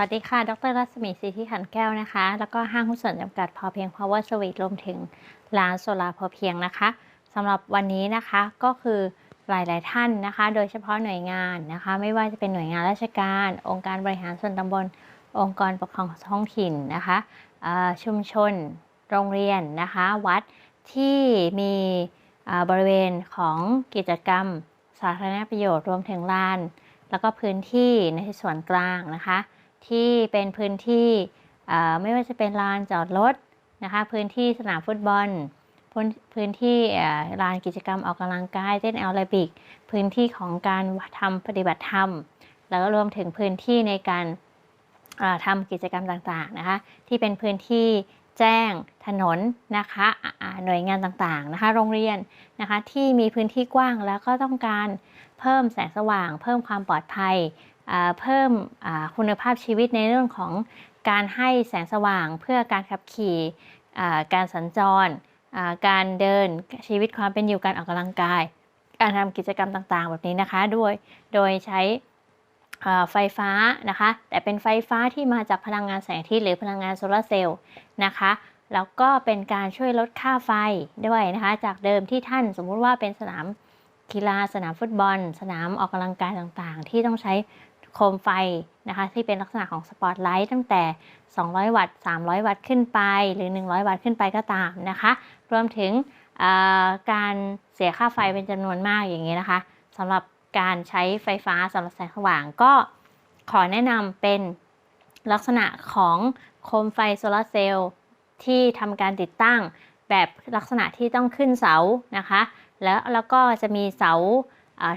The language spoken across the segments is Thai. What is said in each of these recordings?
วัสดีค่ะ ดรรัศมีสิทธิขันแก้วนะคะ แล้วก็ห้างหุ้นส่วนจำกัดพอเพียง Power s w i t รวมถึงร้านโซลาพอเพียงนะคะสำหรับวันนี้นะคะก็คือหลาย ๆ ท่านนะคะ โดยเฉพาะหน่วยงานนะคะ ไม่ว่าจะเป็นหน่วยงานราชการ องค์การบริหารส่วนตำบล องค์กรปกครองท้องถิ่นนะคะชุมชน โรงเรียนนะคะ วัดที่มีบริเวณของกิจกรรม สาธารณประโยชน์รวมถึงลาน แล้วก็พื้นที่ในส่วนกลางนะคะ ที่เป็นพื้นที่ไม่ว่าจะเป็นลานจอดรถนะคะพื้นที่สนามฟุตบอล พื้นที่ลานกิจกรรมออกกำลังกายเต้นแอโรบิก พื้นที่ของการทำปฏิบัติธรรม แล้วก็รวมถึงพื้นที่ในการทำกิจกรรมต่างๆนะคะที่เป็นพื้นที่แจ้งถนนนะคะหน่วยงานต่างๆนะคะโรงเรียนนะคะที่มีพื้นที่กว้างแล้วก็ต้องการเพิ่มแสงสว่าง เพิ่มความปลอดภัย เพิ่มคุณภาพชีวิตในเรื่องของการให้แสงสว่างเพื่อการขับขี่การสัญจร การเดินชีวิตความเป็นอยู่การออกกำลังกาย การทำกิจกรรมต่างๆ แบบนี้นะคะด้วยโดยใช้ไฟฟ้านะคะ แต่เป็นไฟฟ้าที่มาจากพลังงานแสงอาทิตย์หรือพลังงานโซลาร์เซลล์นะคะแล้วก็เป็นการช่วยลดค่าไฟด้วยนะคะ จากเดิมที่ท่านสมมุติว่าเป็นสนามกีฬาสนามฟุตบอล สนามออกกำลังกายต่างๆ ที่ต้องใช้ โคมไฟนะคะที่เป็นลักษณะของสปอตไลท์ตั้งแต่ 200 วัตต์ 300 วัตต์ขึ้นไป หรือ 100 วัตต์ขึ้นไปก็ตามนะคะ รวมถึงการเสียค่าไฟเป็นจำนวนมากอย่างนี้นะคะสำหรับการใช้ไฟฟ้าสำหรับแสงสว่างก็ขอแนะนำเป็นลักษณะของโคมไฟโซลาเซลล์ที่ทำการติดตั้งแบบลักษณะที่ต้องขึ้นเสานะคะ แล้วแล้วก็จะมีเสา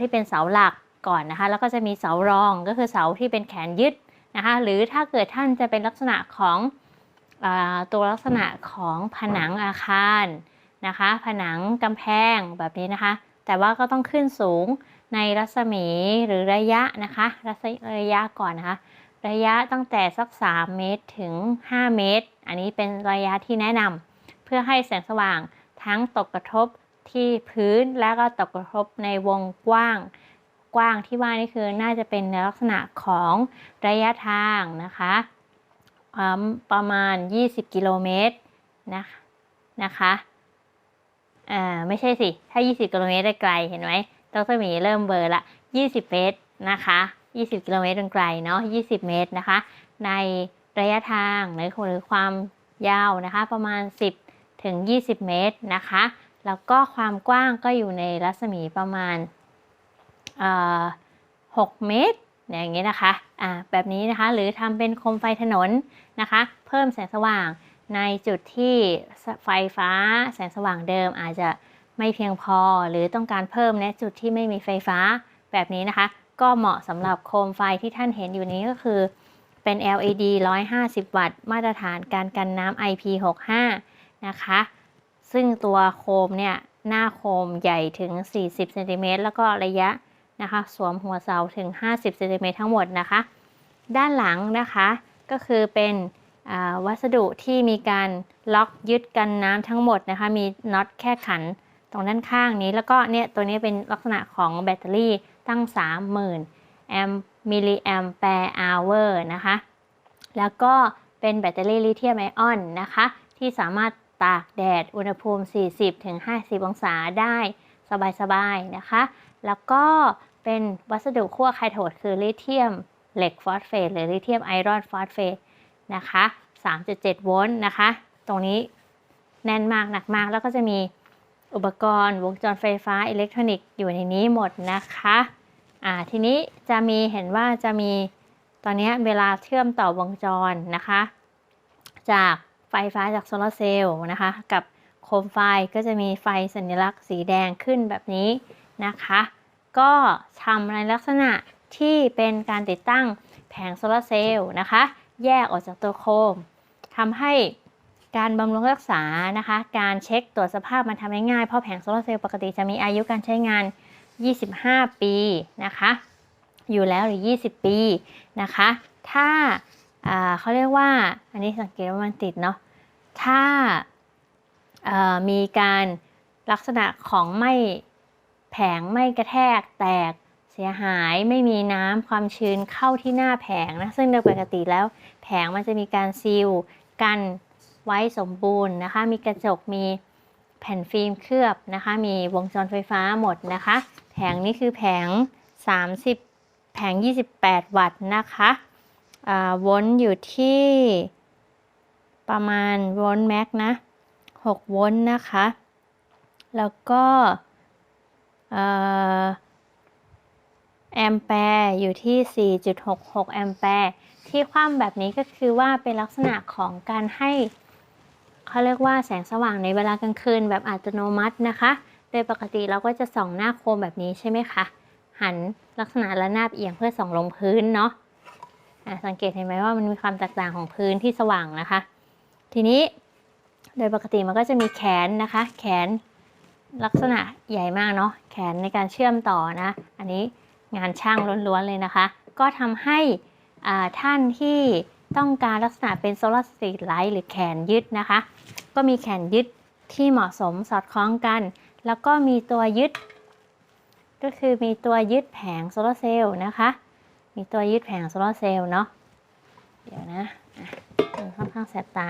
ที่เป็นเสาหลัก ก่อนนะคะ แล้วก็จะมีเสารองก็คือเสาที่เป็นแขนยึดนะคะ หรือถ้าเกิดท่านจะเป็นลักษณะของอตัวลักษณะของผนังอาคารนะคะ ผนังกำแพงแบบนี้นะคะ แต่ว่าก็ต้องขึ้นสูงในรัศมีหรือระยะนะคะระยะก่อนนะคะ ระยะตั้งแต่สัก 3 เมตรถึง 5 เมตร อันนี้เป็นระยะที่แนะนำเพื่อให้แสงสว่างทั้งตกกระทบที่พื้นและก็ตกกระทบในวงกว้าง ว้างที่ว่านี่คือน่าจะเป็นในลักษณะของระยะทางนะคะประมาณ 20 กิโลเมตรนะนะคะอ่าไม่ใช่สิ ถ้า 20 กิโลเมตรได้ไกลเห็นไหมดรหมีเริ่มเบอร์ละ 20 เมตรนะคะ 20 กิโลเมตรไกลเนาะ 20 เมตรนะคะ ในระยะทางหรือหรือความยาวนะคะประมาณ 10 ถึง 20 เมตรนะคะ แล้วก็ความกว้างก็อยู่ในรัศมีประมาณ 6 เมตรอย่างนี้นะคะะแบบนี้นะคะหรือทำเป็นโคมไฟถนนนะคะ เพิ่มแสงสว่างในจุดที่ไฟฟ้าแสงสว่างเดิมอาจจะไม่เพียงพอหรือต้องการเพิ่มในจุดที่ไม่มีไฟฟ้าแบบนี้นะคะ ก็เหมาะสำหรับโคมไฟที่ท่านเห็นอยู่นี้ก็คือเป็น LED 150 วัตต์ มาตรฐานการกันน้ำ IP65 นะคะ ซึ่งตัวโคมเนี่ย หน้าโคมใหญ่ถึง 40เซนติเมตรแล้วก็ระยะ นะคะ สวมหัวเสาถึง 50เซนติเมตรทั้งหมดนะคะ ด้านหลังนะคะก็คือเป็นวัสดุที่มีการล็อกยึดกันน้ำทั้งหมดนะคะ มีน็อตแค่ขันตรงด้านข้างนี้ แล้วก็เนี่ยตัวนี้เป็นลักษณะของแบตเตอรี่ตั้ง 30,000แอมมิลลิแอมแปร์อเวอร์นะคะ แล้วก็เป็นแบตเตอรี่ลิเธียมไอออนนะคะ ที่สามารถตากแดดอุณหภูมิ 40-50 องศาได้สบายๆนะคะ แล้วก็ เป็นวัสดุขั้วไคโทดคือลิเธียมเหล็กฟอสเฟตหรือลิเธียมไอรอนฟอสเฟตนะคะ 3.7 โวลต์นะคะ ตรงนี้แน่นมากหนักมาก แล้วก็จะมีอุปกรณ์วงจรไฟฟ้าอิเล็กทรอนิกส์อยู่ในนี้หมดนะคะอ่าทีนี้จะมีเห็นว่าจะมีตอนนี้เวลาเชื่อมต่อวงจรนะคะ จากไฟฟ้าจากโซลาร์เซลล์นะคะ กับโคมไฟก็จะมีไฟสัญลักษณ์สีแดงขึ้นแบบนี้นะคะ ก็ทำในลักษณะที่เป็นการติดตั้งแผงโซลาเซลล์นะคะ แยกออกจากตัวโคมทำให้การบำรุงรักษานะคะ การเช็คตรวจสภาพมันทำได้ง่าย เพราะแผงโซลาเซลล์ปกติจะมีอายุการใช้งาน 25 ปีนะคะ อยู่แล้วหรือ 20 ปีนะคะ ถ้าเขาเรียกว่า อันนี้สังเกตว่ามันติดเนาะ ถ้ามีการลักษณะของไม่ แผงไม่กระแทกแตกเสียหายไม่มีน้ำความชื้นเข้าที่หน้าแผงนะซึ่งโดยปกติแล้ว แผงมันจะมีการซีลกันไว้สมบูรณ์นะคะ มีกระจกมีแผ่นฟิล์มเคลือบนะคะ มีวงจรไฟฟ้าหมดนะคะ แผงนี้คือแผง 30 แผง 28 วัตต์นะคะวลต์อยู่ที่ประมาณวลต์แม็กนะ 6วลต์นะคะ แล้วก็ แอมแปร์อยู่ที่ 4.66 แอมแปร์ ที่คว่ำแบบนี้ก็คือว่าเป็นลักษณะของการให้เขาเรียกว่าแสงสว่างในเวลากลางคืนแบบอัตโนมัตินะคะ โดยปกติเราก็จะส่องหน้าโคมแบบนี้ใช่ไหมคะ หันลักษณะระนาบเอียงเพื่อส่องลงพื้นเนาะะสังเกตเห็นไหมว่ามันมีความแตกต่างของพื้นที่สว่างนะคะ ทีนี้โดยปกติมันก็จะมีแขนนะคะ แขน ลักษณะใหญ่มากเนาะแขนในการเชื่อมต่อนะ อันนี้งานช่างล้วนๆเลยนะคะ ก็ทำให้ท่านที่ต้องการลักษณะเป็นโซลาร์สตรีทไลท์หรือแขนยึดนะคะ ก็มีแขนยึดที่เหมาะสมสอดคล้องกัน แล้วก็มีตัวยึด ก็คือมีตัวยึดแผงโซลาร์เซลล์นะคะ มีตัวยึดแผงโซลาร์เซลล์เนาะเดี๋ยวนะค่อนข้างแสบตา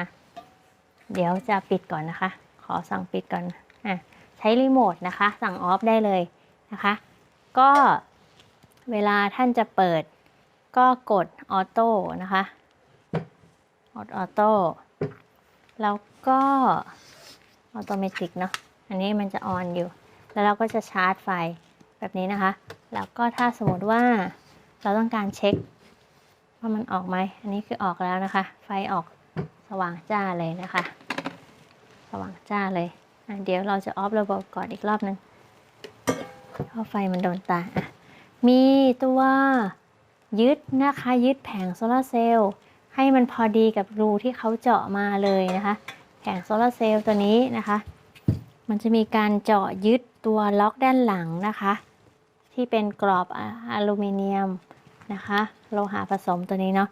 เดี๋ยวจะปิดก่อนนะคะ ขอสั่งปิดก่อน ใช้รีโมทนะคะ สั่งออฟได้เลยนะคะ ก็เวลาท่านจะเปิด ก็กดออโต้นะคะกดออโต้แล้วก็ออโตเมติกเนาะอันนี้มันจะออนอยู่ แล้วเราก็จะชาร์จไฟแบบนี้นะคะ แล้วก็ถ้าสมมติว่าเราต้องการเช็คว่ามันออกไหม อันนี้คือออกแล้วนะคะ ไฟออกสว่างจ้าเลยนะคะ สว่างจ้าเลย เดี๋ยวเราจะออฟระบบก่อนอีกรอบหนึ่งเพราะไฟมันโดนตาอะมีตัวยึดนะคะยึดแผงโซลาร์เซลล์ให้มันพอดีกับรูที่เขาเจาะมาเลยนะคะ แผงโซลาร์เซลล์ตัวนี้นะคะ มันจะมีการเจาะยึดตัวล็อกด้านหลังนะคะ ที่เป็นกรอบอะอลูมิเนียมนะคะโลหะผสมตัวนี้เนาะ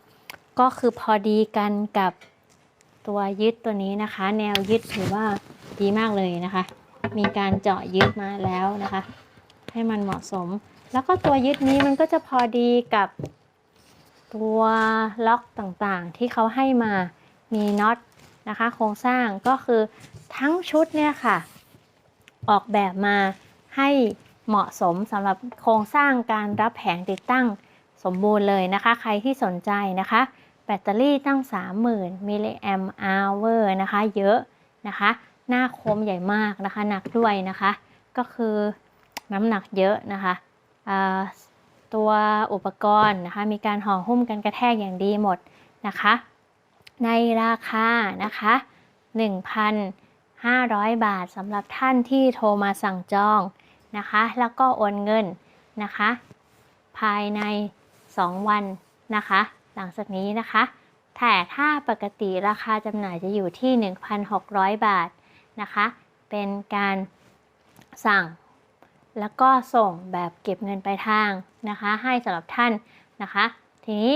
ก็คือพอดีกันกับตัวยึดตัวนี้นะคะ แนวยึดถือว่า ดีมากเลยนะคะ มีการเจาะยึดมาแล้วนะคะ ให้มันเหมาะสม แล้วก็ตัวยึดนี้มันก็จะพอดีกับตัวล็อกต่างๆ ที่เขาให้มามีน็อตนะคะ โครงสร้างก็คือทั้งชุดเนี่ยค่ะ ออกแบบมาให้เหมาะสมสำหรับโครงสร้างการรับแผงติดตั้งสมบูรณ์เลยนะคะ ใครที่สนใจนะคะ แบตเตอรี่ตั้ง 30,000มิลลิแอมป์อเวอร์นะคะ เยอะนะคะ หน้าโคมใหญ่มากนะคะ หนักด้วยนะคะ ก็คือน้ำหนักเยอะนะคะตัวอุปกรณ์นะคะ มีการห่อหุ้มกันกระแทกอย่างดีหมดนะคะ ในราคานะคะ 1,500 บาทสำหรับท่านที่โทรมาสั่งจองนะคะ แล้วก็โอนเงินนะคะ ภายใน 2 วันนะคะ หลังจากนี้นะคะแต่ถ้าปกติราคาจำหน่ายจะอยู่ที่ 1,600 บาท นะคะ เป็นการสั่ง แล้วก็ส่งแบบเก็บเงินปลายทางนะคะ ให้สำหรับท่านนะคะ ทีนี้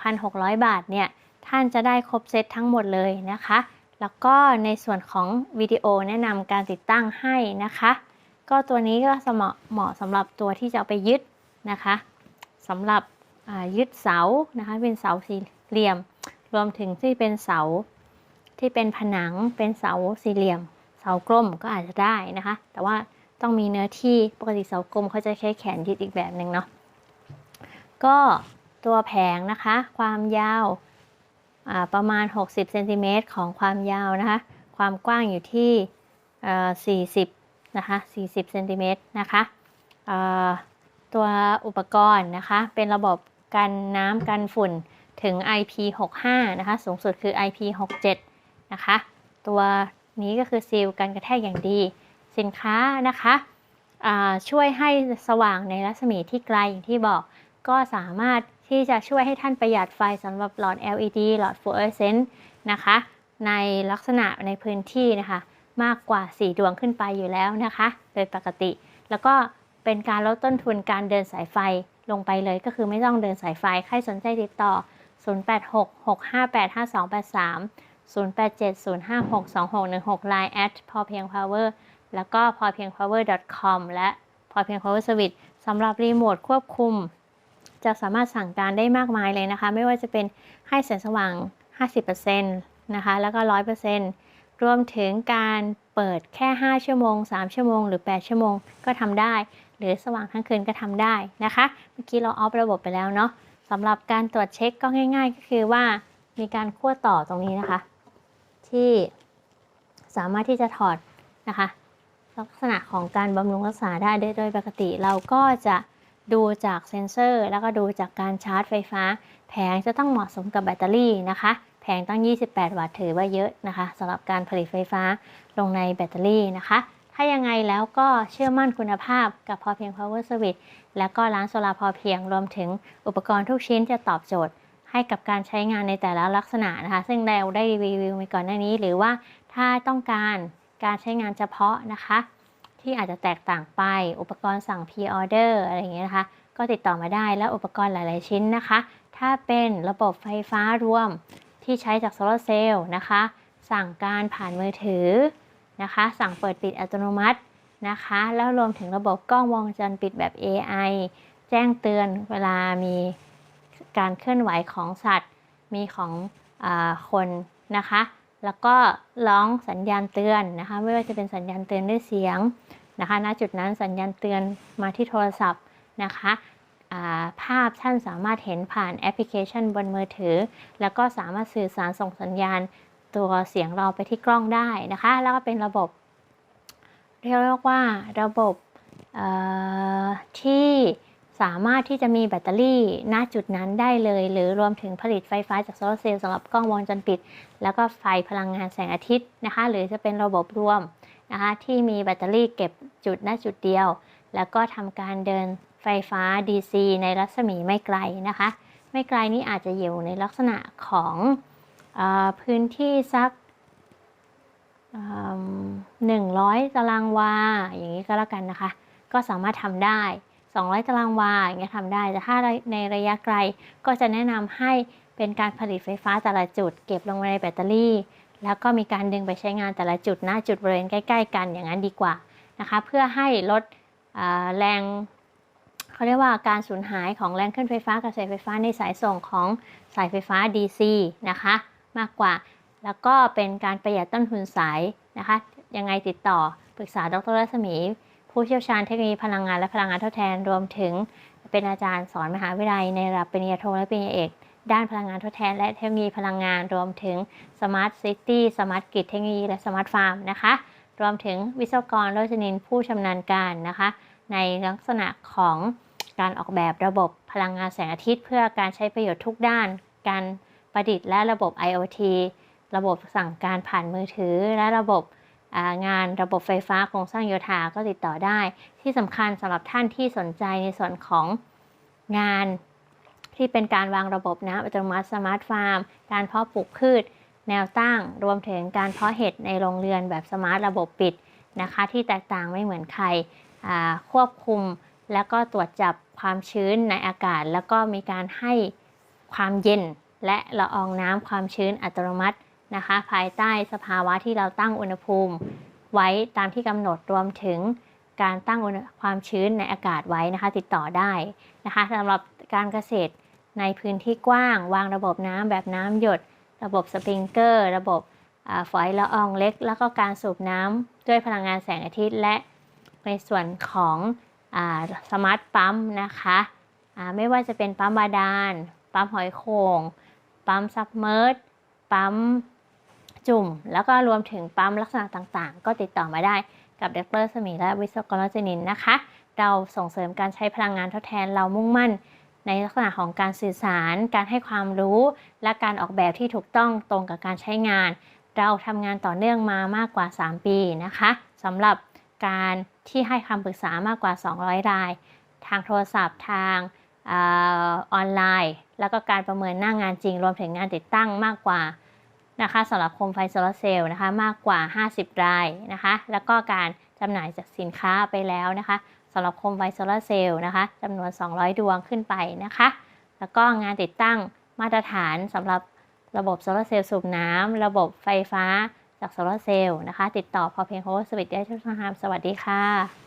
1,600 บาทเนี่ยท่านจะได้ครบเซตทั้งหมดเลยนะคะ แล้วก็ในส่วนของวิดีโอแนะนำการติดตั้งให้นะคะ ก็ตัวนี้ก็สมเหมาะสำหรับตัวที่จะเอาไปยึดนะคะสำหรับยึดเสานะคะเป็นเสาสี่เหลี่ยม รวมถึงที่เป็นเสา ที่เป็นผนังเป็นเสาสี่เหลี่ยม เสากลมก็อาจจะได้นะคะ แต่ว่าต้องมีเนื้อที่ปกติเสากลมเขาจะใช้แขนยึดอีกแบบหนึ่งเนาะก็ตัวแผงนะคะ ความยาวประมาณ 60เซนติเมตรของความยาวนะคะ ความกว้างอยู่ที่เอ่อ40 นะคะ 40เซนติเมตรนะคะตัวอุปกรณ์นะคะ เป็นระบบกันน้ำกันฝุ่นถึง IP65 นะคะ สูงสุดคือ IP67 นะคะ ตัวนี้ก็คือซีลกันกระแทกอย่างดี สินค้านะคะช่วยให้สว่างในรัศมีที่ไกลอย่างที่บอก ก็สามารถที่จะช่วยให้ท่านประหยัดไฟสำหรับหลอด LED หลอดฟลูออเรสเซนต์นะคะ ในลักษณะในพื้นที่นะคะ มากกว่า 4 ดวงขึ้นไปอยู่แล้วนะคะ โดยปกติ แล้วก็เป็นการลดต้นทุนการเดินสายไฟลงไปเลยก็คือไม่ต้องเดินสายไฟ ใครสนใจติดต่อ 0866585283 0870562616 Line at พอเพียง power แล้วก็พอเพียง power com และพอเพียง power service สำหรับรีโมทควบคุม จะสามารถสั่งการได้มากมายเลยนะคะ ไม่ว่าจะเป็นให้แสงสว่าง 50%นะคะ แล้วก็ 100%รวมถึงการเปิดแค่ 5 ชั่วโมง 3 ชั่วโมง หรือ 8 ชั่วโมงก็ทำได้ หรือสว่างทั้งคืนก็ทำได้นะคะ เมื่อกี้เราออฟระบบไปแล้วเนาะสำหรับการตรวจเช็คก็ง่าย ๆ ก็คือว่ามีการขั้วต่อตรงนี้นะคะ ที่สามารถที่จะถอดนะคะ ลักษณะของการบำรุงรักษาได้โดยปกติ เราก็จะดูจากเซ็นเซอร์ แล้วก็ดูจากการชาร์จไฟฟ้า แผงจะต้องเหมาะสมกับแบตเตอรี่นะคะ แผงตั้ง 28 วัตต์ถือว่าเยอะนะคะสำหรับการผลิตไฟฟ้าลงในแบตเตอรี่นะคะ ถ้ายังไงแล้วก็เชื่อมั่นคุณภาพกับพอเพียง Power Service แล้วก็ร้านโซลาพอเพียงรวมถึงอุปกรณ์ทุกชิ้นจะตอบโจทย์ ให้กับการใช้งานในแต่ละลักษณะนะคะ ซึ่งเราได้รีวิวไปก่อนหน้านี้ หรือว่าถ้าต้องการการใช้งานเฉพาะนะคะ ที่อาจจะแตกต่างไป อุปกรณ์สั่ง pre-order อะไรอย่างเงี้ยนะคะ ก็ติดต่อมาได้แล้วอุปกรณ์หลาย ๆ ชิ้นนะคะ ถ้าเป็นระบบไฟฟ้ารวมที่ใช้จากโซลาร์เซลล์นะคะ สั่งการผ่านมือถือนะคะ สั่งเปิดปิดอัตโนมัตินะคะ แล้วรวมถึงระบบกล้องวงจรปิดแบบ AI แจ้งเตือนเวลามี การเคลื่อนไหวของสัตว์ มีของอคนนะคะ แล้วก็ร้องสัญญาณเตือนนะคะ ไม่ว่าจะเป็นสัญญาณเตือนด้วยเสียงนะคะ ณ จุดนั้นสัญญาณเตือนมาที่โทรศัพท์นะคะภาพท่านสามารถเห็นผ่านแอปพลิเคชันบนมือถือ แล้วก็สามารถสื่อสารส่งสัญญาณตัวเสียงเราไปที่กล้องได้นะคะ แล้วก็เป็นระบบ เรียกว่าระบบที่ สามารถที่จะมีแบตเตอรี่ณจุดนั้นได้เลย หรือรวมถึงผลิตไฟฟ้าจากโซลาร์เซลล์สำหรับกล้องวงจรปิด แล้วก็ไฟพลังงานแสงอาทิตย์นะคะ หรือจะเป็นระบบรวมนะคะที่มีแบตเตอรี่เก็บจุดณจุดเดียว แล้วก็ทำการเดินไฟฟ้า DC ในรัศมีไม่ไกลนะคะ ไม่ไกลนี้อาจจะอยู่ในลักษณะของอพื้นที่สักหนึ่งร้อยตารางวาอย่างนี้ก็แล้วกันนะคะ ก็สามารถทำได้ 200 ตารางวาอย่างเงี้ยทำได้ แต่ถ้าในระยะไกลก็จะแนะนำให้เป็นการผลิตไฟฟ้าแต่ละจุด เก็บลงในแบตเตอรี่ แล้วก็มีการดึงไปใช้งานแต่ละจุดหน้าจุดบริเวณใกล้ ๆ กันอย่างนั้นดีกว่านะคะ เพื่อให้ลดแรงเขาเรียกว่าการสูญหายของแรงขึ้นไฟฟ้ากระแสไฟฟ้าในสายส่งของสายไฟฟ้า DC นะคะ มากกว่า แล้วก็เป็นการประหยัดต้นทุนสายนะคะ ยังไงติดต่อปรึกษาดรรัศมี ผู้เชี่ยวชาญเทคโนโลยีพลังงานและพลังงานทดแทนรวมถึงเป็นอาจารย์สอนมหาวิทยาลัยในระดับปริญญาโทและปริญญาเอก ด้านพลังงานทดแทน และเทคโนโลยีพลังงานรวมถึงสมาร์ทซิตี้สมาร์ทกิจเทคโนโลยีและสมาร์ทฟาร์มนะคะรวมถึงวิศวกรโรจนินผู้ชำนาญการนะคะ ในลักษณะของการออกแบบระบบพลังงานแสงอาทิตย์ เพื่อการใช้ประโยชน์ทุกด้าน การประดิษฐ์และระบบ IoT ระบบสั่งการผ่านมือถือและระบบ งานระบบไฟฟ้าโครงสร้างโยธาก็ติดต่อได้ ที่สำคัญสำหรับท่านที่สนใจในส่วนของงานที่เป็นการวางระบบน้ำอัตโนมัติสมาร์ทฟาร์ม การเพาะปลูกพืช แนวตั้ง รวมถึงการเพาะเห็ดในโรงเรือนแบบสมาร์ทระบบปิดนะคะ ที่แตกต่างไม่เหมือนใครควบคุมแล้วก็ตรวจจับความชื้นในอากาศ แล้วก็มีการให้ความเย็นและละอองน้ำความชื้นอัตโนมัติ นะคะ ภายใต้สภาวะที่เราตั้งอุณหภูมิไว้ตามที่กำหนดรวมถึงการตั้งความชื้นในอากาศไว้นะคะ ติดต่อได้นะคะสำหรับการเกษตรในพื้นที่กว้าง วางระบบน้ำแบบน้ำหยด ระบบสปริงเกอร์ ระบบฝอยละอองเล็ก แล้วก็การสูบน้ำด้วยพลังงานแสงอาทิตย์ และในส่วนของสมาร์ทปั๊มนะคะไม่ว่าจะเป็นปั๊มบาดาล ปั๊มหอยโขง ปั๊มซับเมอร์ปั๊ม จุ่ม แล้วก็รวมถึงปั๊มลักษณะต่างๆ ก็ติดต่อมาได้กับเดรสมีและวิศวกรจนินนะคะ เราส่งเสริมการใช้พลังงานทดแทนเรามุ่งมั่น ในลักษณะของการสื่อสาร การให้ความรู้ และการออกแบบที่ถูกต้องตรงกับการใช้งาน เราทำงานต่อเนื่องมามากกว่า 3 ปีนะคะสำหรับการที่ให้คำปรึกษามากกว่า 200 ราย ทางโทรศัพท์ทางออนไลน์ แล้วก็การประเมินหน้างงานจริง รวมถึงงานติดตั้งมากกว่า นะคะสำหรับโคมไฟโซลาเซลล์นะคะมากกว่า 50 รายนะคะแล้วก็การจำหน่ายจากสินค้าไปแล้วนะคะสำหรับโคมไฟโซลาเซลล์นะคะจำนวน 200 ดวงขึ้นไปนะคะแล้วก็งานติดตั้งมาตรฐานสำหรับระบบโซลาเซลล์สูบน้ำระบบไฟฟ้าจากโซลาเซลล์นะคะ ติดต่อพอเพียงโฮสวิตได้ทุกทางสวัสดีค่ะ